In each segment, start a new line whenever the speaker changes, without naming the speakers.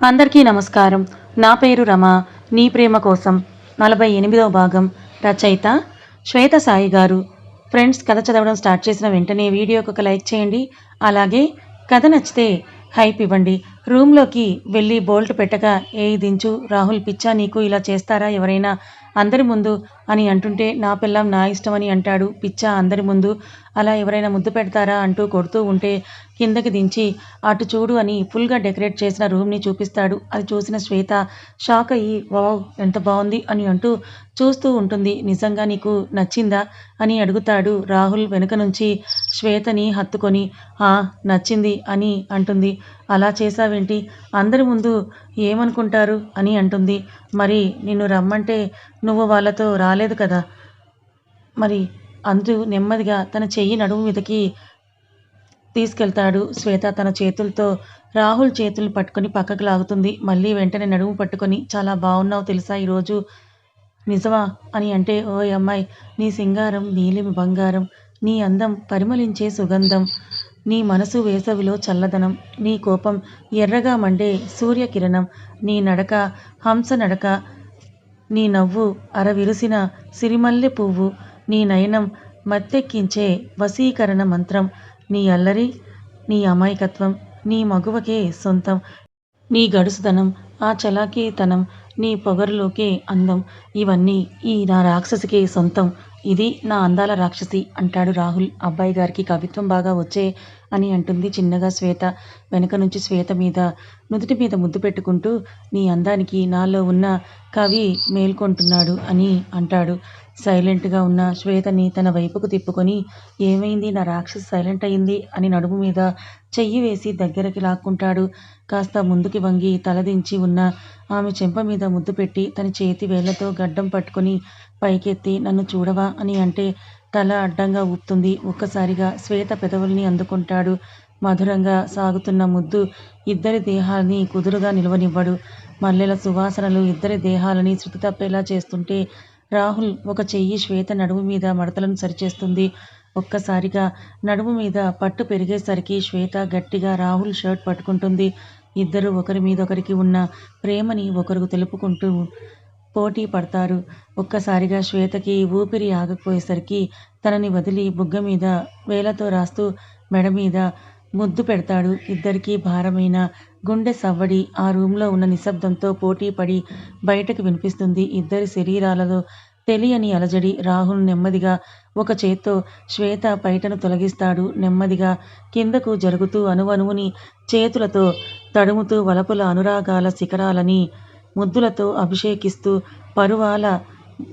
అందరికీ నమస్కారం. నా పేరు రమ. నీ ప్రేమ కోసం నలభై ఎనిమిదవ భాగం రచయిత శ్వేత సాయి గారు. ఫ్రెండ్స్ కథ చదవడం స్టార్ట్ చేసిన వెంటనే వీడియోకి ఒక లైక్ చేయండి. అలాగే కథ నచ్చితే హైప్ ఇవ్వండి. రూమ్లోకి వెళ్ళి బోల్ట్ పెట్టగా ఏ దించు రాహుల్ పిచ్చా నీకు ఇలా చేస్తారా? ఎవరైనా అందరి ముందు అని అంటుంటే నా పిల్లం నా ఇష్టమని అంటాడు. పిచ్చా అందరి ముందు అలా ఎవరైనా ముద్దు పెడతారా? అంటూ కొడుతూ ఉంటే కిందకి దించి అటు చూడు అని ఫుల్గా డెకరేట్ చేసిన రూమ్ని చూపిస్తాడు. అది చూసిన శ్వేత షాక్ అయ్యి వావ్ ఎంత బాగుంది అని అంటూ చూస్తూ ఉంటుంది. నిజంగా నీకు నచ్చిందా? అని అడుగుతాడు రాహుల్ వెనుక నుంచి. శ్వేతని హత్తుకొని ఆ నచ్చింది అని అంటుంది. అలా చేసావేంటి అందరి ముందు ఏమనుకుంటారు? అని అంటుంది. మరి నిన్ను రమ్మంటే నువ్వు వాళ్ళతో రా రాలేదు కదా. మరి అందు నెమ్మదిగా తన చెయ్యి నడుము మీదకి తీసుకెళ్తాడు శ్వేత తన చేతులతో రాహుల్ చేతులు పట్టుకొని పక్కకు లాగుతుంది. మళ్ళీ వెంటనే నడుము పట్టుకొని చాలా బాగున్నావు తెలుసా ఈరోజు నిజమా? అని అంటే ఓ అమ్మాయి నీ సింగారం నీలిమి బంగారం నీ అందం పరిమళించే సుగంధం నీ మనసు వేసవిలో చల్లదనం నీ కోపం ఎర్రగా మండే సూర్యకిరణం నీ నడక హంస నడక నీ నవ్వు అరవిరిసిన సిరిమల్లె పువ్వు నీ నయనం మత్తెక్కించే వశీకరణ మంత్రం నీ అల్లరి నీ అమాయకత్వం నీ మగువకే సొంతం నీ గడుసుదనం ఆ చలాకీతనం నీ పొగరులోకే అందం ఇవన్నీ ఈ నా రాక్షసికే సొంతం. ఇది నా అందాల రాక్షసి అంటాడు రాహుల్. అబ్బాయి గారికి కవిత్వం బాగా వచ్చే అని అంటుంది చిన్నగా శ్వేత. వెనక నుంచి శ్వేత మీద నుదుటి మీద ముద్దు పెట్టుకుంటూ నీ అందానికి నాలో ఉన్న కవి మేల్కొంటున్నాడు అని అంటాడు. సైలెంట్గా ఉన్న శ్వేతని తన వైపుకు తిప్పుకొని ఏమైంది నా రాక్షసి సైలెంట్ అయింది అని నడుము మీద చెయ్యి వేసి దగ్గరకి లాక్కుంటాడు. కాస్త ముందుకి వంగి తలదించి ఉన్న ఆమె చెంప మీద ముద్దు పెట్టి తన చేతి వేళ్ళతో గడ్డం పట్టుకొని పైకెత్తి నన్ను చూడవా అని అంటే తల అడ్డంగా ఊపుతుంది. ఒక్కసారిగా శ్వేత పెదవుల్ని అందుకుంటాడు. మధురంగా సాగుతున్న ముద్దు ఇద్దరి దేహాలని కుదురుగా నిలవనివ్వడు. మల్లెల సువాసనలు ఇద్దరి దేహాలని శృతి తప్పేలా చేస్తుంటే రాహుల్ ఒక చెయ్యి శ్వేత నడుము మీద మడతలను సరిచేస్తుంది. ఒక్కసారిగా నడుము మీద పట్టు పెరిగేసరికి శ్వేత గట్టిగా రాహుల్ షర్ట్ పట్టుకుంటుంది. ఇద్దరు ఒకరి మీద ఒకరికి ఉన్న ప్రేమని ఒకరికి తెలుపుకుంటూ పోటీ పడతారు. ఒక్కసారిగా శ్వేతకి ఊపిరి ఆగకపోయేసరికి తనని వదిలి బుగ్గ మీద వేలతో రాస్తూ మెడ మీద ముద్దు పెడతాడు. ఇద్దరికీ భారమైన గుండె సవ్వడి ఆ రూమ్లో ఉన్న నిశ్శబ్దంతో పోటీ పడి బయటకు వినిపిస్తుంది. ఇద్దరి శరీరాలలో తెలియని అలజడి. రాహుల్ నెమ్మదిగా ఒక చేత్తో శ్వేత పైటను తొలగిస్తాడు. నెమ్మదిగా కిందకు జరుగుతూ అణువణువుని చేతులతో తడుముతూ వలపుల అనురాగాల శిఖరాలని ముద్దులతో అభిషేకిస్తూ పరువాల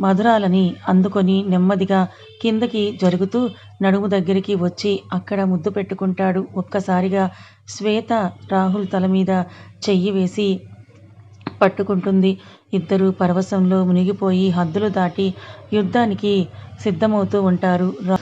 మధురాలని అందుకొని నెమ్మదిగా కిందకి జరుగుతూ నడుము దగ్గరికి వచ్చి అక్కడ ముద్దు పెట్టుకుంటాడు. ఒక్కసారిగా శ్వేత రాహుల్ తల మీద చెయ్యి వేసి పట్టుకుంటుంది. ఇద్దరు పరవశంలో మునిగిపోయి హద్దులు దాటి యుద్ధానికి సిద్ధమవుతూ ఉంటారు. రా-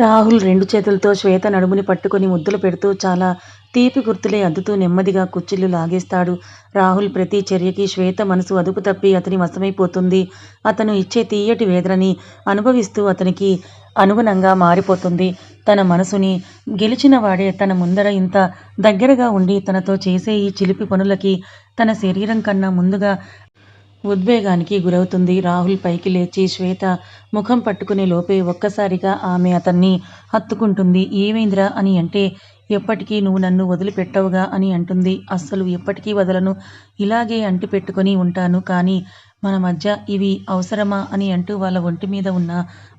రాహుల్ రెండు చేతులతో శ్వేత నడుముని పట్టుకొని ముద్దులు పెడుతూ చాలా తీపి గుర్తులే అద్దుతూ నెమ్మదిగా కుచ్చిళ్ళు లాగేస్తాడు. రాహుల్ ప్రతి చర్యకి శ్వేత మనసు అదుపు తప్పి అతని వశమైపోతుంది. అతను ఇచ్చే తీయటి వేదనని అనుభవిస్తూ అతనికి అనుగుణంగా మారిపోతుంది. తన మనసుని గెలిచిన వాడే తన ముందర ఇంత దగ్గరగా ఉండి తనతో చేసే ఈ చిలిపి పనులకి తన శరీరం కన్నా ముందుగా ఉద్వేగానికి గురవుతుంది. రాహుల్ పైకి లేచి శ్వేత ముఖం పట్టుకునే లోపే ఒక్కసారిగా ఆమె అతన్ని హత్తుకుంటుంది. ఏమైందిరా? అని అంటే ఎప్పటికీ నువ్వు నన్ను వదిలిపెట్టవుగా అని అంటుంది. అస్సలు ఎప్పటికీ వదలను. ఇలాగే అంటి పెట్టుకొని ఉంటాను. కానీ మన మధ్య ఇవి అవసరమా అని అంటూ వాళ్ళ ఒంటి మీద ఉన్న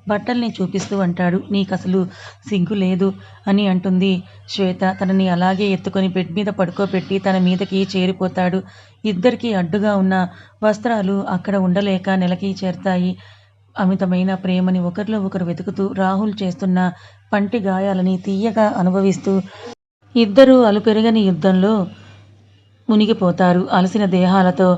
బట్టల్ని చూపిస్తూ అంటాడు. నీకసలు సిగ్గు లేదు అని అంటుంది శ్వేత. తనని అలాగే ఎత్తుకొని బెడ్ మీద పడుకోబెట్టి తన మీదకి చేరిపోతాడు. ఇద్దరికీ అడ్డుగా ఉన్న వస్త్రాలు అక్కడ ఉండలేక నెలకి చేరతాయి. అమితమైన ప్రేమని ఒకరిలో ఒకరు వెతుకుతూ రాహుల్ చేస్తున్న పంటి గాయాలని తీయగా అనుభవిస్తూ ఇద్దరూ అలుపెరగని యుద్ధంలో మునిగిపోతారు. అలసిన దేహాలతో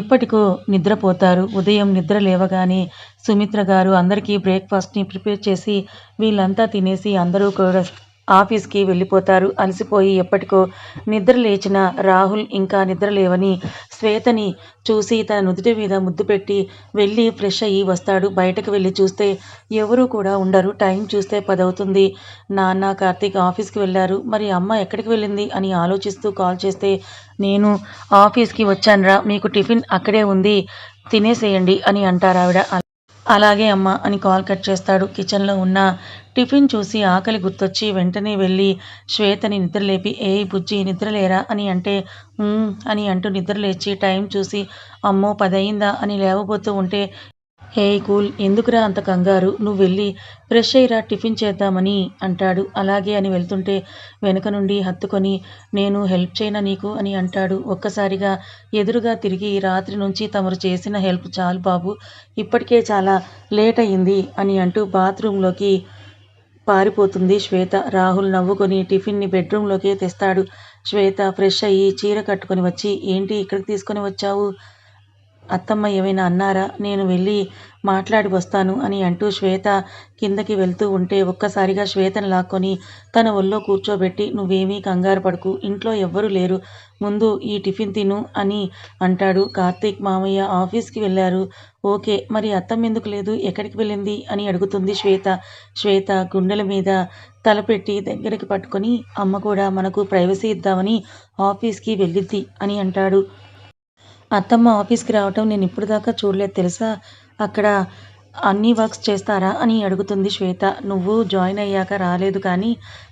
ఎప్పటికో నిద్రపోతారు. ఉదయం నిద్ర లేవగానే సుమిత్ర గారు అందరికీ బ్రేక్ఫాస్ట్ని ప్రిపేర్ చేసి వీళ్ళంతా తినేసి అందరూ కూడా ఆఫీస్కి వెళ్ళిపోతారు. అలసిపోయి ఎప్పటికో నిద్ర లేచిన రాహుల్ ఇంకా నిద్ర లేవని శ్వేతని చూసి తన నుదుటి మీద ముద్దు పెట్టి వెళ్ళి ఫ్రెష్ అయ్యి వస్తాడు. బయటకు వెళ్ళి చూస్తే ఎవరూ కూడా ఉండరు. టైం చూస్తే పదవుతుంది. నాన్న కార్తీక్ ఆఫీస్కి వెళ్ళారు. మరి అమ్మ ఎక్కడికి వెళ్ళింది అని ఆలోచిస్తూ కాల్ చేస్తే నేను ఆఫీస్కి వచ్చానురా మీకు టిఫిన్ అక్కడే ఉంది తినేసేయండి అని అంటారు ఆవిడ. అలాగే అమ్మ అని కాల్ కట్ చేస్తాడు. కిచెన్లో ఉన్న టిఫిన్ చూసి ఆకలి గుర్తొచ్చి వెంటనే వెళ్ళి శ్వేతని నిద్రలేపి ఏ బుజ్జి నిద్రలేరా? అని అంటే అని అంటూ నిద్రలేచి టైం చూసి అమ్మో పదయిందా? అని లేవబోతూ ఉంటే హే కూల్ ఎందుకురా అంత కంగారు? నువ్వు వెళ్ళి ఫ్రెష్ అయ్యిరా టిఫిన్ చేద్దామని అంటాడు. అలాగే అని వెళ్తుంటే వెనుక నుండి హత్తుకొని నేను హెల్ప్ చేయనా నీకు? అని అంటాడు. ఒక్కసారిగా ఎదురుగా తిరిగి రాత్రి నుంచి తమరు చేసిన హెల్ప్ చాలు బాబు ఇప్పటికే చాలా లేట్ అయింది అని అంటూ బాత్రూంలోకి పారిపోతుంది శ్వేత. రాహుల్ నవ్వుకొని టిఫిన్ని బెడ్రూమ్లోకి తెస్తాడు. శ్వేత ఫ్రెష్ అయ్యి చీర కట్టుకొని వచ్చి ఏంటి ఇక్కడికి తీసుకొని వచ్చావు? అత్తమ్మ ఏమైనా అన్నారా? నేను వెళ్ళి మాట్లాడి వస్తాను అని అంటూ శ్వేత కిందకి వెళ్తూ ఉంటే ఒక్కసారిగా శ్వేతను లాక్కొని తన ఒళ్ళో కూర్చోబెట్టి నువ్వేమీ కంగారు పడుకు ఇంట్లో ఎవ్వరూ లేరు ముందు ఈ టిఫిన్ తిను అని అంటాడు. కార్తీక్ మామయ్య ఆఫీస్కి వెళ్ళారు. ఓకే మరి అత్తమ్మ ఎందుకు లేదు? ఎక్కడికి వెళ్ళింది? అని అడుగుతుంది శ్వేత. శ్వేత గుండెల మీద తలపెట్టి దగ్గరికి పట్టుకొని అమ్మ కూడా మనకు ప్రైవసీ ఇద్దామని ఆఫీస్కి వెళ్ళిద్ది అని అంటాడు. అత్తమ్మ ఆఫీస్కి రావటం నేను ఇప్పుడు దాకా చూడలేదు తెలుసా? అక్కడ అన్ని వర్క్స్ చేస్తారా అని అడుగుతుంది శ్వేత. నువ్వు జాయిన్ అయ్యాక రాలేదు కానీ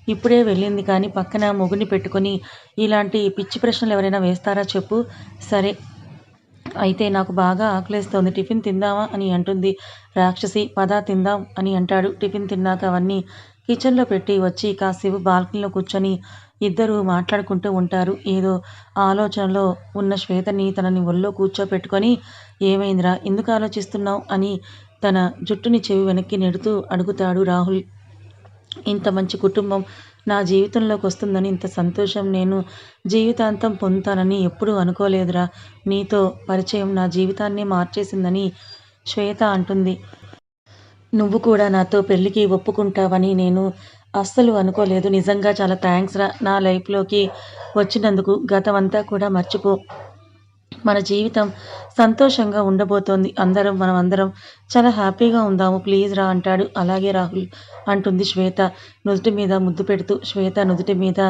ఇప్పుడే వెళ్ళింది కానీ పక్కన మొగుని పెట్టుకొని ఇలాంటి పిచ్చి ప్రశ్నలు ఎవరైనా వేస్తారా చెప్పు. సరే అయితే నాకు బాగా ఆకలేస్తోంది. టిఫిన్ తిందామా అని అంటుంది. రాక్షసి పదా తిందాం అని అంటాడు. టిఫిన్ తిన్నాక అవన్నీ కిచెన్లో పెట్టి వచ్చి కాసేపు బాల్కనీలో కూర్చొని ఇద్దరు మాట్లాడుకుంటూ ఉంటారు. ఏదో ఆలోచనలో ఉన్న శ్వేతని తనని ఒళ్ళో కూర్చోపెట్టుకొని ఏమైందిరా? ఎందుకు ఆలోచిస్తున్నావు? అని తన జుట్టుని చెవి వెనక్కి నెడుతూ అడుగుతాడు రాహుల్. ఇంత మంచి కుటుంబం నా జీవితంలోకి వస్తుందని ఇంత సంతోషం నేను జీవితాంతం పొందుతానని ఎప్పుడూ అనుకోలేదురా. నీతో పరిచయం నా జీవితాన్నే మార్చేసిందని శ్వేత అంటుంది. నువ్వు కూడా నాతో పెళ్ళికి ఒప్పుకుంటావని నేను అస్సలు అనుకోలేదు. నిజంగా చాలా థ్యాంక్స్ రా. నా లైఫ్లోకి వచ్చినందుకు గతమంతా కూడా మర్చిపో. మన జీవితం సంతోషంగా ఉండబోతోంది. అందరం మనం అందరం చాలా హ్యాపీగా ఉందాము. ప్లీజ్ రా అంటాడు. అలాగే రాహుల్ అంటుంది శ్వేత. నుదుటి మీద ముద్దు పెడుతూ శ్వేత నుదుటి మీద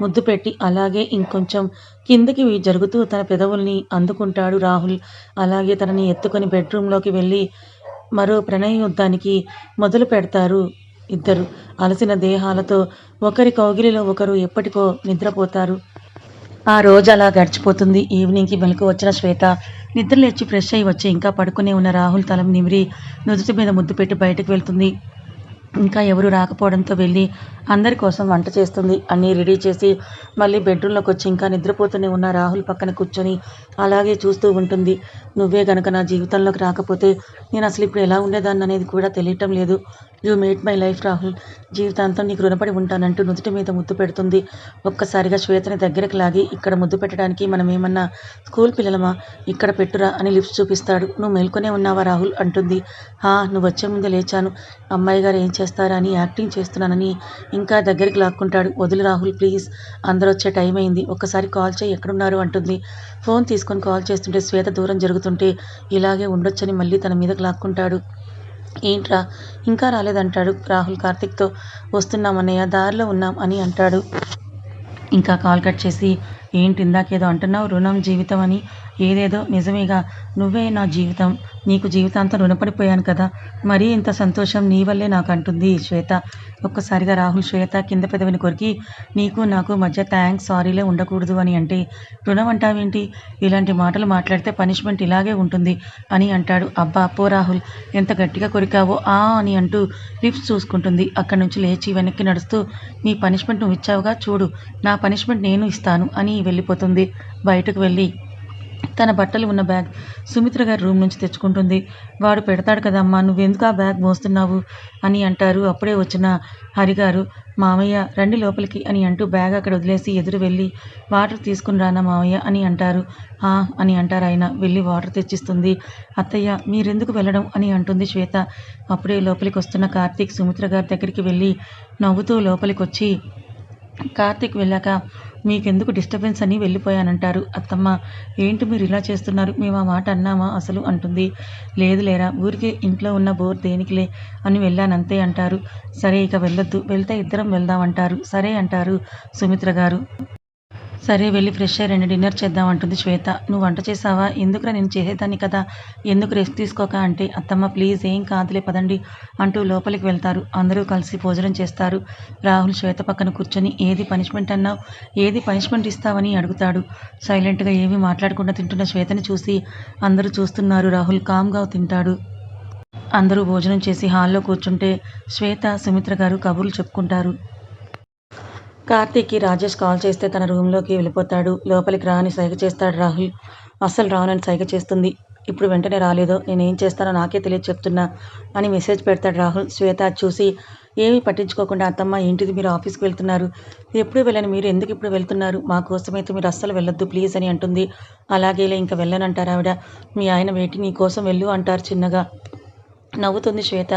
ముద్దు పెట్టి అలాగే ఇంకొంచెం కిందకి జరుగుతూ తన పెదవుల్ని అందుకుంటాడు రాహుల్. అలాగే తనని ఎత్తుకొని బెడ్రూమ్లోకి వెళ్ళి మరో ప్రణయ యుద్ధానికి మొదలు పెడతారు ఇద్దరు అలసిన దేహాలతో ఒకరి కౌగిలిలో ఒకరు ఎప్పటికో నిద్రపోతారు. ఆ రోజు అలా గడిచిపోతుంది. ఈవినింగ్కి మెలకు వచ్చిన శ్వేత నిద్ర లేచి ఫ్రెష్ అయ్యి వచ్చి ఇంకా పడుకునే ఉన్న రాహుల్ తలం నిమిరి నుదుటి మీద ముద్దు పెట్టి బయటకు వెళ్తుంది. ఇంకా ఎవరు రాకపోవడంతో వెళ్ళి అందరి కోసం వంట చేస్తుంది. అన్నీ రెడీ చేసి మళ్ళీ బెడ్రూమ్లోకి వచ్చి ఇంకా నిద్రపోతూనే ఉన్న రాహుల్ పక్కన కూర్చొని అలాగే చూస్తూ ఉంటుంది. నువ్వే గనక నా జీవితంలోకి రాకపోతే నేను అసలు ఇప్పుడు ఎలా ఉండేదాన్ని అనేది కూడా తెలియటం లేదు. You made my life Rahul. జీవితాంతం నీకు రుణపడి ఉంటానంటూ నుదుటి మీద ముద్దు పెడుతుంది. ఒక్కసారిగా శ్వేతని దగ్గరకు లాగి ఇక్కడ ముద్దు పెట్టడానికి మనం ఏమన్నా స్కూల్ పిల్లలమా? ఇక్కడ పెట్టురా అని లిప్స్ చూపిస్తాడు. నువ్వు మేల్కొనే ఉన్నావా రాహుల్? అంటుంది. హా నువ్వు వచ్చే ముందే లేచాను. అమ్మాయి గారు ఏం చేస్తారా అని యాక్టింగ్ చేస్తున్నానని ఇంకా దగ్గరికి లాక్కుంటాడు. వదిలి రాహుల్ ప్లీజ్. అందరూ వచ్చే టైం అయింది. ఒక్కసారి కాల్ చేయి. ఎక్కడున్నారు? అంటుంది. ఫోన్ తీసుకొని కాల్ చేస్తుంటే శ్వేత దూరం జరుగుతుంటే ఇలాగే ఉండొచ్చని మళ్ళీ తన మీదకి లాక్కుంటాడు. ఏంట్రా? ఇంకా రాలేదంటాడు రాహుల్ కార్తిక్తో. వస్తున్నామన్నయ్య దారిలో ఉన్నాం అని అంటాడు. ఇంకా కాల్ కట్ చేసి ఏంటి ఇందాకేదో అంటున్నావు రుణం జీవితం అని ఏదేదో నిజమేగా నువ్వే నా జీవితం నీకు జీవితాంతం రుణపడిపోయాను కదా. మరీ ఇంత సంతోషం నీ వల్లే నాకు అంటుంది శ్వేత. ఒక్కసారిగా రాహుల్ శ్వేత కింద పెదవిని కొరికి నీకు నాకు మధ్య థ్యాంక్స్ సారీలే ఉండకూడదు అని అంటే రుణం అంటావేంటి? ఇలాంటి మాటలు మాట్లాడితే పనిష్మెంట్ ఇలాగే ఉంటుంది అని అంటాడు. అబ్బా అప్పో రాహుల్ ఎంత గట్టిగా కొరికావో ఆ అని అంటూ లిప్స్ చూసుకుంటుంది. అక్కడి నుంచి లేచి వెనక్కి నడుస్తూ నీ పనిష్మెంట్ నువ్వు ఇచ్చావుగా చూడు నా పనిష్మెంట్ నేను ఇస్తాను అని వెళ్ళిపోతుంది. బయటకు వెళ్ళి తన బట్టలు ఉన్న బ్యాగ్ సుమిత్ర గారి రూమ్ నుంచి తెచ్చుకుంటుంది. వాడు పెడతాడు కదమ్మా నువ్వెందుకు ఆ బ్యాగ్ మోస్తున్నావు? అని అంటారు. అప్పుడే వచ్చిన హరిగారు మామయ్య రండి లోపలికి అని అంటూ బ్యాగ్ అక్కడ వదిలేసి ఎదురు వెళ్ళి వాటర్ తీసుకుని రానా మామయ్య? అని అంటారు. ఆ అని అంటారు ఆయన వెళ్ళి వాటర్ తెచ్చిస్తుంది. అత్తయ్య మీరెందుకు వెళ్ళడం? అని అంటుంది శ్వేత. అప్పుడే లోపలికి వస్తున్న కార్తీక్ సుమిత్ర గారి దగ్గరికి వెళ్ళి నవ్వుతూ లోపలికి వచ్చి కార్తీక్ వెళ్ళాక మీకెందుకు డిస్టర్బెన్స్ అని వెళ్ళిపోయానంటారు. అత్తమ్మ ఏంటి మీరు ఇలా చేస్తున్నారు? మేము ఆ మాట అన్నామా? అసలు అంటుంది. లేదు లేరా ఊరికే ఇంట్లో ఉన్న బోర్ దేనికిలే అని వెళ్ళానంతే అంటారు. సరే ఇక వెళ్ళొద్దు. వెళ్తే ఇద్దరం వెళ్దామంటారు. సరే అంటారు సుమిత్ర గారు. సరే వెళ్ళి ఫ్రెష్ అయ్యి రెండు డిన్నర్ చేద్దాం అంటుంది శ్వేత. నువ్వు వంట చేసావా ఎందుకురా నేను చేసేదాన్ని కదా? ఎందుకు రెస్ట్ తీసుకోక అంటే అత్తమ్మ ప్లీజ్ ఏం కాదులే పదండి అంటూ లోపలికి వెళ్తారు. అందరూ కలిసి భోజనం చేస్తారు. రాహుల్ శ్వేత పక్కన కూర్చొని ఏది పనిష్మెంట్ అన్నావు? ఏది పనిష్మెంట్ ఇస్తావని అడుగుతాడు. సైలెంట్గా ఏమీ మాట్లాడకుండా తింటున్న శ్వేతని చూసి అందరూ చూస్తున్నారు. రాహుల్ కామ్గా తింటాడు. అందరూ భోజనం చేసి హాల్లో కూర్చుంటే శ్వేత సుమిత్ర గారు కబుర్లు చెప్పుకుంటారు. కార్తీక్కి రాజేష్ కాల్ చేస్తే తన రూమ్లోకి వెళ్ళిపోతాడు. లోపలికి రాని సైగ చేస్తాడు రాహుల్. అస్సలు రానని సైగ చేస్తుంది. ఇప్పుడు వెంటనే రాలేదో. నేనేం చేస్తానో నాకే తెలియదు చెప్తున్నా అని మెసేజ్ పెడతాడు రాహుల్. శ్వేత చూసి ఏమీ పట్టించుకోకుండా అత్తమ్మ ఏంటిది మీరు ఆఫీస్కి వెళ్తున్నారు? ఎప్పుడు వెళ్ళని? మీరు ఎందుకు ఇప్పుడు వెళ్తున్నారు? మా కోసమైతే మీరు అస్సలు వెళ్ళొద్దు ప్లీజ్ అని అంటుంది. అలాగేలే ఇంకా వెళ్ళనంటారు ఆవిడ. మీ ఆయన వేటి నీ కోసం వెళ్ళు అంటారు చిన్నగా. నవ్వుతుంది శ్వేత.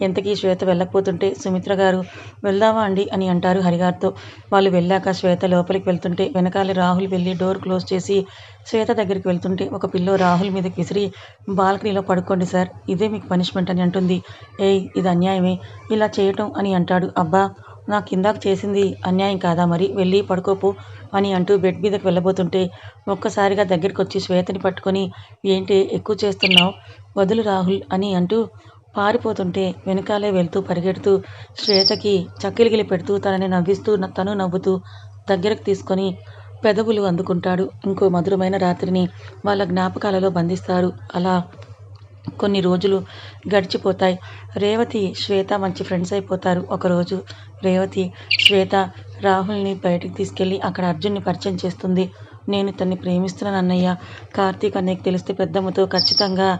ఎంతకీ శ్వేత వెళ్ళకపోతుంటే సుమిత్ర గారు వెళ్దామా అండి అని అంటారు హరిగారితో. వాళ్ళు వెళ్ళాక శ్వేత లోపలికి వెళ్తుంటే వెనకాల రాహుల్ వెళ్ళి డోర్ క్లోజ్ చేసి శ్వేత దగ్గరికి వెళ్తుంటే ఒక పిల్లో రాహుల్ మీదకి విసిరి బాల్కనీలో పడుకోండి సార్ ఇదే మీకు పనిష్మెంట్ అని అంటుంది. ఏయ్ ఇది అన్యాయమే ఇలా చేయటం అని అంటాడు. అబ్బా నాకు ఇందాక చేసింది అన్యాయం కాదా మరి? వెళ్ళి పడుకోపు అని అంటూ బెడ్ మీదకి వెళ్ళబోతుంటే ఒక్కసారిగా దగ్గరికి వచ్చి శ్వేతని పట్టుకొని ఏంటి ఎక్కువ చేస్తున్నావు? వదులు రాహుల్ అని అంటూ పారిపోతుంటే వెనకాలే వెళ్తూ పరిగెడుతూ శ్వేతకి చక్కిలిగిలి పెడుతూ తనని నవ్విస్తూ తను నవ్వుతూ దగ్గరకు తీసుకొని పెదవులు అందుకుంటాడు. ఇంకో మధురమైన రాత్రిని వాళ్ళ జ్ఞాపకాలలో బంధిస్తారు. అలా కొన్ని రోజులు గడిచిపోతాయి. రేవతి శ్వేత మంచి ఫ్రెండ్స్ అయిపోతారు. ఒకరోజు రేవతి శ్వేత రాహుల్ని బయటికి తీసుకెళ్ళి అక్కడ అర్జున్ని పరిచయం చేస్తుంది. నేను తన్ని ప్రేమిస్తున్నాను అన్నయ్య కార్తీక్ అన్నయ్యకి తెలిస్తే పెద్దమ్మతో ఖచ్చితంగా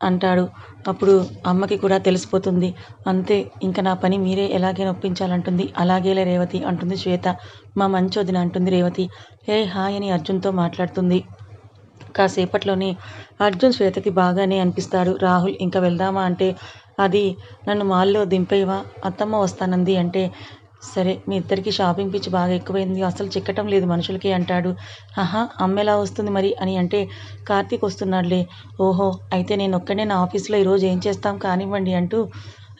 అంటాడు. అప్పుడు అమ్మకి కూడా తెలిసిపోతుంది. అంతే ఇంకా నా పని మీరే ఎలాగైనా ఒప్పించాలంటుంది. అలాగేలే రేవతి అంటుంది శ్వేత. మా మంచోదిన అంటుంది రేవతి. హే హాయ్ అని అర్జున్తో మాట్లాడుతుంది. కాసేపట్లోనే అర్జున్ శ్వేతకి బాగానే అనిపిస్తాడు. రాహుల్ ఇంకా వెళ్దామా? అంటే అది నన్ను మాల్లో దింపేవా? అత్తమ్మ వస్తానంది. అంటే సరే మీ ఇద్దరికి షాపింగ్ పిచ్చి బాగా ఎక్కువైంది. అసలు చిక్కటం లేదు మనుషులకి అంటాడు. ఆహా అమ్మేలా వస్తుంది మరి అని అంటే కార్తీక్ వస్తున్నాడులే. ఓహో అయితే నేను ఒక్కడే నా ఆఫీస్లో ఈరోజు ఏం చేస్తాం కానివ్వండి అంటూ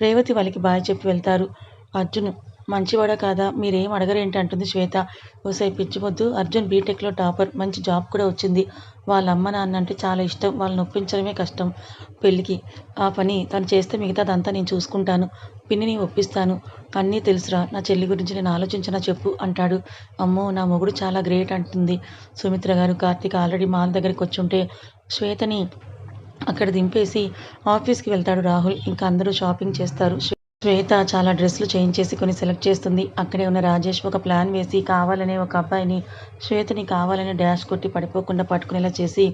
రేవతి వాళ్ళకి బాయ్ చెప్పి వెళ్తారు. అర్జున్ మంచివాడా కాదా? మీరేం అడగరేంటి? అంటుంది శ్వేత. ఓసై పిచ్చివద్దు అర్జున్ బీటెక్లో టాపర్. మంచి జాబ్ కూడా వచ్చింది. వాళ్ళ అమ్మ నాన్న అంటే చాలా ఇష్టం. వాళ్ళని ఒప్పించడమే కష్టం పెళ్ళికి. ఆ పని తను చేస్తే మిగతాదంతా నేను చూసుకుంటాను. పిన్నిని ఒప్పిస్తాను. అన్నీ తెలుసురా. నా చెల్లి గురించి నేను ఆలోచించినా చెప్పు అంటాడు. అమ్మో నా మొగుడు చాలా గ్రేట్ అంటుంది సుమిత్ర గారు. కార్తీక్ ఆల్రెడీ మాల్ దగ్గరికి వచ్చుంటే శ్వేతని అక్కడ దింపేసి ఆఫీస్కి వెళ్తాడు రాహుల్. ఇంకా అందరూ షాపింగ్ చేస్తారు. శ్వేత చాలా డ్రెస్సులు చేంజ్ చేసి కొన్ని సెలెక్ట్ చేస్తుంది. అక్కడే ఉన్న రాజేష్ ఒక ప్లాన్ వేసి కావాలనే ఒక అబ్బాయిని శ్వేతని కావాలని డాష్ కొట్టి పడిపోకుండా పట్టుకునేలా చేసి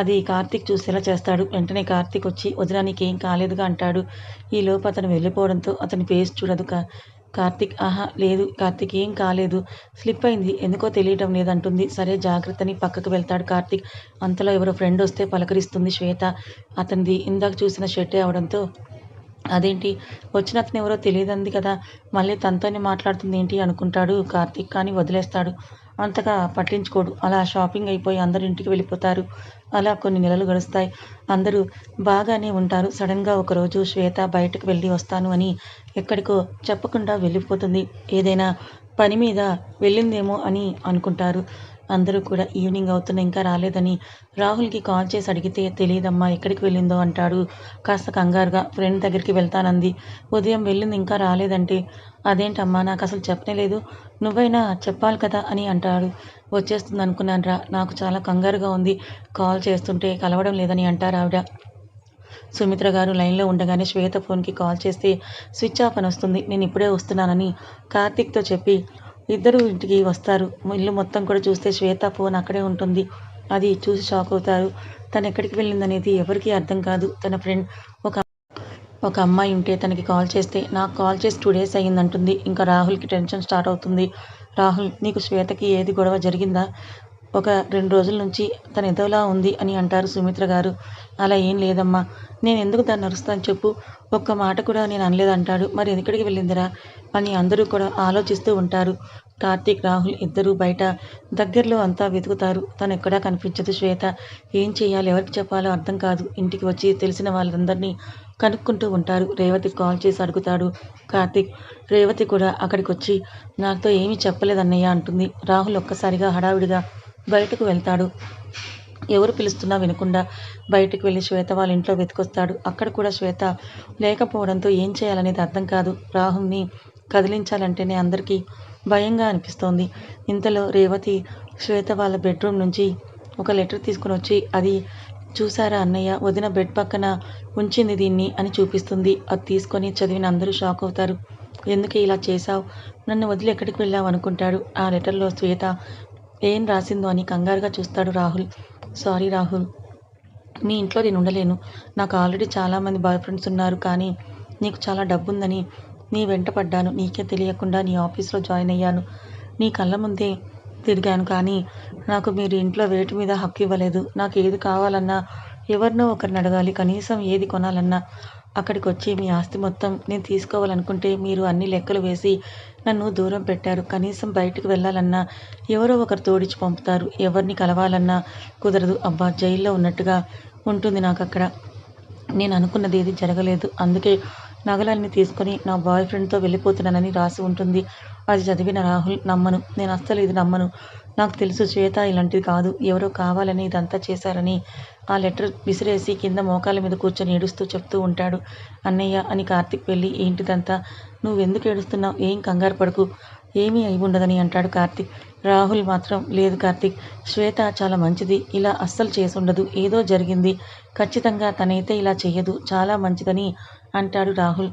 అది కార్తీక్ చూసేలా చేస్తాడు. వెంటనే కార్తీక్ వచ్చి వదిలానికి ఏం కాలేదుగా అంటాడు. ఈ లోపు అతను వెళ్ళిపోవడంతో అతని ఫేస్ చూడదు కార్తీక్. ఆహా లేదు కార్తీక్ ఏం కాలేదు. స్లిప్ అయింది. ఎందుకో తెలియటం లేదంటుంది. సరే జాగ్రత్తని పక్కకు వెళ్తాడు కార్తీక్. అంతలో ఎవరో ఫ్రెండ్ వస్తే పలకరిస్తుంది శ్వేత. అతనిది ఇందాక చూసిన షర్టే అవడంతో అదేంటి? వచ్చిన అతను ఎవరో తెలియదంది కదా. మళ్ళీ తనతోనే మాట్లాడుతుంది ఏంటి అనుకుంటాడు. కార్తీక్ కానీ వదిలేస్తాడు. అంతగా పట్టించుకోడు. అలా షాపింగ్ అయిపోయి అందరు ఇంటికి వెళ్ళిపోతారు. అలా కొన్ని నెలలు గడుస్తాయి. అందరూ బాగానే ఉంటారు. సడన్గా ఒకరోజు శ్వేత బయటకు వెళ్ళి వస్తాను అని ఎక్కడికో చెప్పకుండా వెళ్ళిపోతుంది. ఏదైనా పని మీద వెళ్ళిందేమో అని అనుకుంటారు. అందరూ కూడా ఈవినింగ్ అవుతున్నా ఇంకా రాలేదని రాహుల్కి కాల్ చేసి అడిగితే తెలియదమ్మా ఎక్కడికి వెళ్ళిందో అంటాడు. కాస్త కంగారుగా ఫ్రెండ్ దగ్గరికి వెళ్తానంది. ఉదయం వెళ్ళింది ఇంకా రాలేదంటే అదేంటమ్మా నాకు అసలు చెప్పనేలేదు నువ్వైనా చెప్పాలి కదా అని అంటాడు. వచ్చేస్తుంది అనుకున్నాను రా. నాకు చాలా కంగారుగా ఉంది. కాల్ చేస్తుంటే కలవడం లేదని అంటారు ఆవిడ. సుమిత్ర గారు లైన్లో ఉండగానే శ్వేత ఫోన్కి కాల్ చేస్తే స్విచ్ ఆఫ్ అని వస్తుంది. నేను ఇప్పుడే వస్తున్నానని కార్తీక్తో చెప్పి ఇద్దరు ఇంటికి వస్తారు. ఇల్లు మొత్తం కూడా చూస్తే శ్వేత ఫోన్ అక్కడే ఉంటుంది. అది చూసి షాక్ అవుతారు. తను ఎక్కడికి వెళ్ళిందనేది ఎవరికీ అర్థం కాదు. తన ఫ్రెండ్ ఒక ఒక అమ్మాయి ఉంటే తనకి కాల్ చేస్తే నాకు కాల్ చేసి టూ డేస్ అయ్యిందంటుంది. ఇంకా రాహుల్కి టెన్షన్ స్టార్ట్ అవుతుంది. రాహుల్ నీకు శ్వేతకి ఏది గొడవ జరిగిందా? ఒక రెండు రోజుల నుంచి తను ఎదోలా ఉంది అని అంటారు సుమిత్ర గారు. అలా ఏం లేదమ్మా. నేను ఎందుకు దాన్ని అరుస్తాను చెప్పు. ఒక్క మాట కూడా నేను అనలేదంటాడు. మరి ఎక్కడికి వెళ్ళిందిరా? అని అందరూ కూడా ఆలోచిస్తూ ఉంటారు. కార్తీక్ రాహుల్ ఇద్దరూ బయట దగ్గరలో అంతా వెతుకుతారు. తను ఎక్కడా కనిపించదు శ్వేత. ఏం చేయాలి ఎవరికి చెప్పాలో అర్థం కాదు. ఇంటికి వచ్చి తెలిసిన వాళ్ళందరినీ కనుక్కుంటూ ఉంటారు. రేవతికి కాల్ చేసి అడుగుతాడు కార్తీక్. రేవతి కూడా అక్కడికి వచ్చి నాతో ఏమీ చెప్పలేదన్నయ్య అంటుంది. రాహుల్ ఒక్కసారిగా హడావిడిగా బయటకు వెళ్తాడు. ఎవరు పిలుస్తున్నా వినకుండా బయటకు వెళ్ళి శ్వేత వాళ్ళ ఇంట్లో వెతుకొస్తాడు. అక్కడ కూడా శ్వేత లేకపోవడంతో ఏం చేయాలనేది అర్థం కాదు. రాహుల్ని కదిలించాలంటేనే అందరికీ భయంగా అనిపిస్తోంది. ఇంతలో రేవతి శ్వేత వాళ్ళ బెడ్రూమ్ నుంచి ఒక లెటర్ తీసుకుని వచ్చి అది చూసారా అన్నయ్య? వదిన బెడ్ పక్కన ఉంచింది దీన్ని అని చూపిస్తుంది. అది తీసుకొని చదివిన అందరూ షాక్ అవుతారు. ఎందుకు ఇలా చేశావు? నన్ను వదిలి ఎక్కడికి వెళ్ళావు అనుకుంటాడు ఆ లెటర్లో శ్వేత ఏం రాసిందో అని కంగారుగా చూస్తాడు రాహుల్. సారీ రాహుల్. మీ ఇంట్లో నేను ఉండలేను. నాకు ఆల్రెడీ చాలామంది బాయ్ ఫ్రెండ్స్ ఉన్నారు కానీ నీకు చాలా డబ్బు ఉందని నీ వెంట పడ్డాను. నీకే తెలియకుండా నీ ఆఫీస్లో జాయిన్ అయ్యాను. నీ కళ్ళ ముందే తిరిగాను కానీ నాకు మీరు ఇంట్లో వేటి మీద హక్కు ఇవ్వలేదు. నాకు ఏది కావాలన్నా ఎవరినో ఒకరిని అడగాలి. కనీసం ఏది కొనాలన్నా అక్కడికి వచ్చి మీ ఆస్తి మొత్తం నేను తీసుకోవాలనుకుంటే మీరు అన్ని లెక్కలు వేసి నన్ను దూరం పెట్టారు. కనీసం బయటకు వెళ్ళాలన్నా ఎవరో ఒకరు తోడిచి పంపుతారు. ఎవరిని కలవాలన్నా కుదరదు. అబ్బా జైల్లో ఉన్నట్టుగా ఉంటుంది నాకు అక్కడ. నేను అనుకున్నది ఏది జరగలేదు. అందుకే నగలన్నీ తీసుకొని నా బాయ్ ఫ్రెండ్తో వెళ్ళిపోతున్నానని రాసి ఉంటుంది. అది చదివిన రాహుల్ నమ్మను. నేను అస్సలు ఇది నమ్మను. నాకు తెలుసు శ్వేత ఇలాంటిది కాదు. ఎవరో కావాలని ఇదంతా చేశారని ఆ లెటర్ విసిరేసి కింద మోకాల మీద కూర్చొని ఏడుస్తూ చెప్తూ ఉంటాడు. అన్నయ్య అని కార్తిక్ వెళ్ళి ఏంటిదంతా? నువ్వెందుకు ఏడుస్తున్నావు? ఏం కంగారు పడుకు. ఏమీ అయి ఉండదని అంటాడు కార్తిక్. రాహుల్ మాత్రం లేదు కార్తిక్. శ్వేత చాలా మంచిది. ఇలా అస్సలు చేసుండదు. ఏదో జరిగింది. ఖచ్చితంగా తనైతే ఇలా చేయదు చాలా మంచిదని అంటాడు రాహుల్.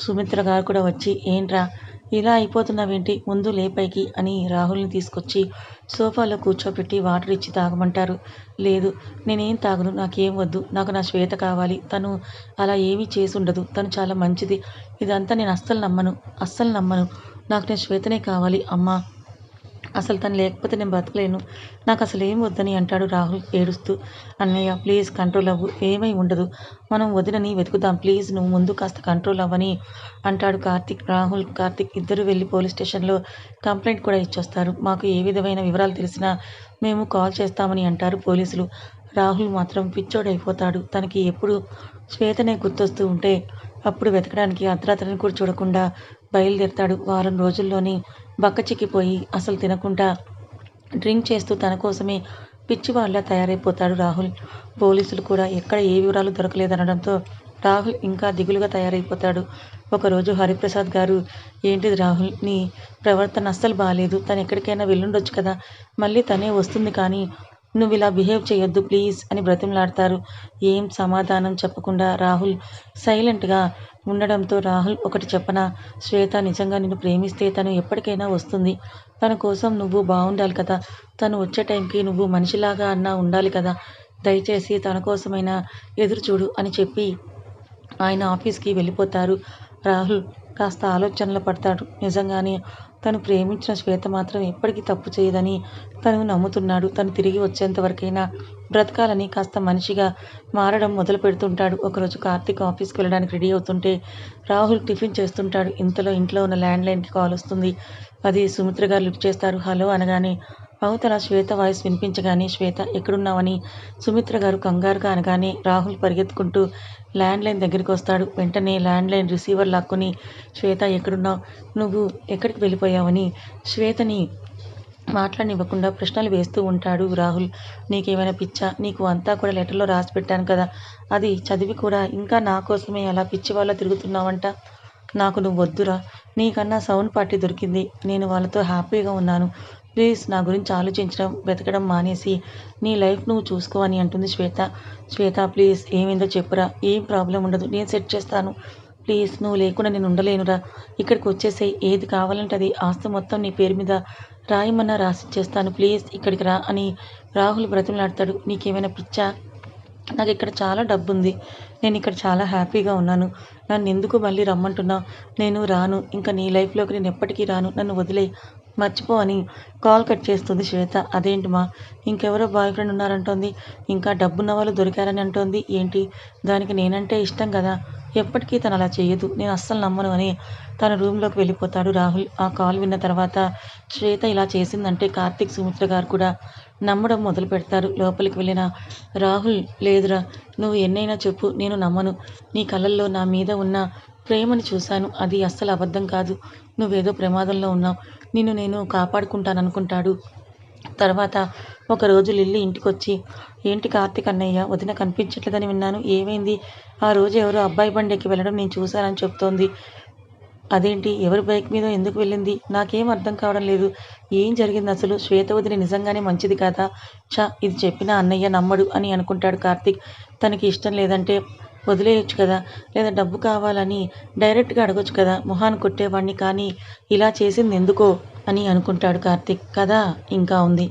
సుమిత్ర గారు కూడా వచ్చి ఏంట్రా? ఇలా అయిపోతున్నావేంటి? ముందు లేపైకి అని రాహుల్ని తీసుకొచ్చి సోఫాలో కూర్చోపెట్టి వాటర్ ఇచ్చి తాగమంటారు. లేదు నేనేం తాగను నాకేం వద్దు. నాకు నా శ్వేత కావాలి. తను అలా ఏమీ చేసి ఉండదు తను చాలా మంచిది. ఇదంతా నేను అస్సలు నమ్మను. అస్సలు నమ్మను. నాకు నేను శ్వేతనే కావాలి అమ్మా. అసలు తను లేకపోతే నేను బ్రతకలేను నాకు అసలు ఏం వద్దని అంటాడు రాహుల్ ఏడుస్తూ. అన్నయ్య ప్లీజ్ కంట్రోల్ అవ్వు. ఏమై ఉండదు. మనం వదినని వెతుకుదాం. ప్లీజ్ నువ్వు ముందు కాస్త కంట్రోల్ అవ్వని అంటాడు కార్తిక్. రాహుల్ కార్తిక్ ఇద్దరు వెళ్ళి పోలీస్ స్టేషన్లో కంప్లైంట్ కూడా ఇచ్చొస్తారు. మాకు ఏ విధమైన వివరాలు తెలిసినా మేము కాల్ చేస్తామని అంటారు పోలీసులు. రాహుల్ మాత్రం పిచ్చోడైపోతాడు. తనకి ఎప్పుడు శ్వేతనే గుర్తొస్తూ ఉంటే అప్పుడు వెతకడానికి అర్ధరాత్రిని కూడా చూడకుండా బయలుదేరతాడు. వారం రోజుల్లోని బక్కచిక్కిపోయి అసలు తినకుండా డ్రింక్ చేస్తూ తన కోసమే పిచ్చివాళ్ళ తయారైపోతాడు రాహుల్. పోలీసులు కూడా ఎక్కడ ఏ వివరాలు దొరకలేదనడంతో రాహుల్ ఇంకా దిగులుగా తయారైపోతాడు. ఒకరోజు హరిప్రసాద్ గారు ఏంటిది రాహుల్ నీ ప్రవర్తన అస్సలు బాగాలేదు తను ఎక్కడికైనా వెళ్ళుండొచ్చు కదా. మళ్ళీ తనే వస్తుంది కానీ నువ్వు ఇలా బిహేవ్ చేయొద్దు ప్లీజ్ అని బ్రతిమలాడతారు. ఏం సమాధానం చెప్పకుండా రాహుల్ సైలెంట్గా ఉండడంతో రాహుల్ ఒకటి చెప్పనా శ్వేత నిజంగా నిన్ను ప్రేమిస్తే తను ఎప్పటికైనా వస్తుంది. తన కోసం నువ్వు బాగుండాలి కదా. తను వచ్చే టైంకి నువ్వు మనిషిలాగా అన్నా ఉండాలి కదా. దయచేసి తన కోసమైనా ఎదురు చూడు అని చెప్పి ఆయన ఆఫీస్కి వెళ్ళిపోతారు రాహుల్. కాస్త ఆలోచనలో పడతాడు. నిజంగానే తను ప్రేమించిన శ్వేత మాత్రం ఎప్పటికీ తప్పు చేయదని తను నమ్ముతున్నాడు. తను తిరిగి వచ్చేంత వరకైనా బ్రతకాలని కాస్త మనిషిగా మారడం మొదలు పెడుతుంటాడు. ఒకరోజు కార్తీక్ ఆఫీస్కి వెళ్ళడానికి రెడీ అవుతుంటే రాహుల్ టిఫిన్ చేస్తుంటాడు. ఇంతలో ఇంట్లో ఉన్న ల్యాండ్లైన్కి కాల్ వస్తుంది. అది సుమిత్ర గారు లిఫ్ట్ చేస్తారు. హలో అనగానే అవతల శ్వేత వాయిస్ వినిపించగానే శ్వేత ఎక్కడున్నావని? సుమిత్ర గారు కంగారుగా అనగానే రాహుల్ పరిగెత్తుకుంటూ ల్యాండ్లైన్ దగ్గరికి వస్తాడు వెంటనే ల్యాండ్లైన్ రిసీవర్ లాక్కుని శ్వేత ఎక్కడున్నావు? నువ్వు ఎక్కడికి వెళ్ళిపోయావని? శ్వేతని మాట్లాడనివ్వకుండా ప్రశ్నలు వేస్తూ ఉంటాడు రాహుల్. నీకేమైనా పిచ్చా? నీకు అంతా కూడా లెటర్లో రాసి పెట్టాను కదా. అది చదివి కూడా ఇంకా నా కోసమే అలా పిచ్చి వాళ్ళ తిరుగుతున్నావంట. నాకు నువ్వు వద్దురా నీకన్నా సౌండ్ పార్టీ దొరికింది. నేను వాళ్ళతో హ్యాపీగా ఉన్నాను. ప్లీజ్ నా గురించి ఆలోచించడం వెతకడం మానేసి నీ లైఫ్ నువ్వు చూసుకో అని అంటుంది శ్వేత. శ్వేత ప్లీజ్ ఏమైందో చెప్పురా. ఏం ప్రాబ్లం ఉండదు. నేను సెట్ చేస్తాను. ప్లీజ్ నువ్వు లేకుండా నేను ఉండలేనురా. ఇక్కడికి వచ్చేసే ఏది కావాలంటే అది. ఆస్తి మొత్తం నీ పేరు మీద రాయమన్నా రాసిచ్చేస్తాను ప్లీజ్ ఇక్కడికి రా అని రాహుల్ బ్రతిమలాడతాడు. నీకేమైనా పిచ్చా? నాకు ఇక్కడ చాలా డబ్బు ఉంది నేను ఇక్కడ చాలా హ్యాపీగా ఉన్నాను. నన్ను ఎందుకు మళ్ళీ రమ్మంటున్నావు? నేను రాను. ఇంకా నీ లైఫ్లోకి నేను ఎప్పటికీ రాను. నన్ను వదిలే మర్చిపో అని కాల్ కట్ చేస్తుంది శ్వేత. అదేంటి మా? ఇంకెవరో బాయ్ ఫ్రెండ్ ఉన్నారంటోంది. ఇంకా డబ్బున్న వాళ్ళు దొరికారని అంటోంది. ఏంటి? దానికి నేనంటే ఇష్టం కదా? ఎప్పటికీ తను అలా చేయదు. నేను అస్సలు నమ్మను అని తన రూమ్లోకి వెళ్ళిపోతాడు రాహుల్. ఆ కాల్ విన్న తర్వాత శ్వేత ఇలా చేసిందంటే కార్తీక్ సుమిత్ర గారు కూడా నమ్మడం మొదలు పెడతారు లోపలికి వెళ్ళిన రాహుల్ లేదురా నువ్వు ఎన్నైనా చెప్పు. నేను నమ్మను. నీ కళ్ళల్లో నా మీద ఉన్న ప్రేమని చూశాను. అది అస్సలు అబద్ధం కాదు. నువ్వేదో ప్రమాదంలో ఉన్నావు. నిన్ను నేను కాపాడుకుంటాననుకుంటాడు. తర్వాత ఒకరోజు లిల్లీ ఇంటికొచ్చి ఏంటి కార్తీక్ అన్నయ్య వదిన కనిపించట్లేదని విన్నాను. ఏమైంది? ఆ రోజు ఎవరో అబ్బాయి బండికి వెళ్ళడం నేను చూశానని చెప్తోంది. అదేంటి? ఎవరి బైక్ మీద ఎందుకు వెళ్ళింది? నాకేం అర్థం కావడం లేదు. ఏం జరిగింది అసలు? శ్వేత వదిన నిజంగానే మంచిది కాదా? చా ఇది చెప్పిన అన్నయ్య నమ్మడు అని అనుకుంటాడు కార్తీక్. తనకి ఇష్టం లేదంటే వదిలేయచ్చు కదా? లేదా డబ్బు కావాలని డైరెక్ట్గా అడగొచ్చు కదా? మొహాన్ని కొట్టేవాడిని కానీ ఇలా చేసింది ఎందుకో అని అనుకుంటాడు కార్తీక్. కదా? ఇంకా ఉంది.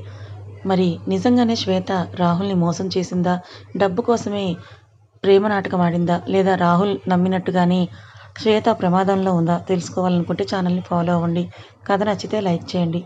మరి నిజంగానే శ్వేత రాహుల్ని మోసం చేసిందా? డబ్బు కోసమే ప్రేమ నాటకం ఆడిందా? లేదా రాహుల్ నమ్మినట్టుగానే శ్వేత ప్రమాదంలో ఉందా? తెలుసుకోవాలనుకుంటే ఛానల్ని ఫాలో అవ్వండి. కథ నచ్చితే లైక్ చేయండి.